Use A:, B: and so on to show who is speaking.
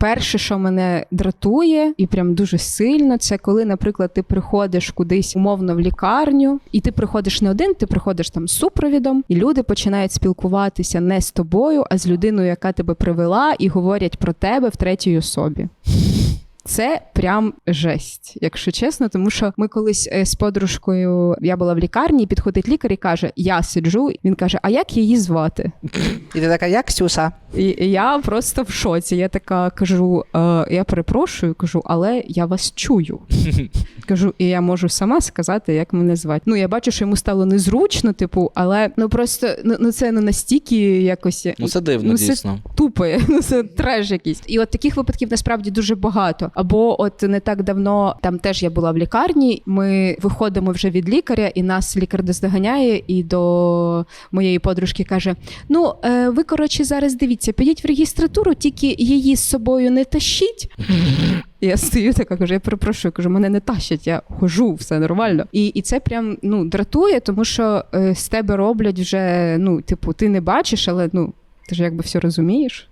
A: перше, що мене дратує, і прям дуже сильно, це коли, наприклад, ти приходиш кудись умовно в лікарню, і ти приходиш не один, ти приходиш там з супровідом, і люди починають спілкуватися не з тобою, а з людиною, яка тебе привела, і говорять про тебе в третій особі. Це прям жесть, якщо чесно, тому що ми колись е, з подружкою я була в лікарні, підходить лікар і каже: Я сиджу. Він каже: А як її звати?
B: І ти така, як Ксюша?
A: І я просто в шоці. Я така кажу: е, я перепрошую, кажу, але я вас чую. Кажу, і я можу сама сказати, як мене звати. Ну я бачу, що йому стало незручно, типу, але ну просто ну, ну це ну настільки якось
C: Ну це дивно,
A: Ну, це-
C: дійсно.
A: тупо, ну це треш якийсь. І от таких випадків насправді дуже багато. Або от не так давно там теж я була в лікарні. Ми виходимо вже від лікаря, і нас лікар доздоганяє, і до моєї подружки каже: Ну, е, ви коротше зараз дивіться, підіть в регістратуру, тільки її з собою не тащіть. Я стою така, кажу, я перепрошую, кажу, мене не тащать, я хожу, все нормально. І, і це прям ну дратує, тому що е, з тебе роблять вже, ну, типу, ти не бачиш, але ну ти ж якби все розумієш.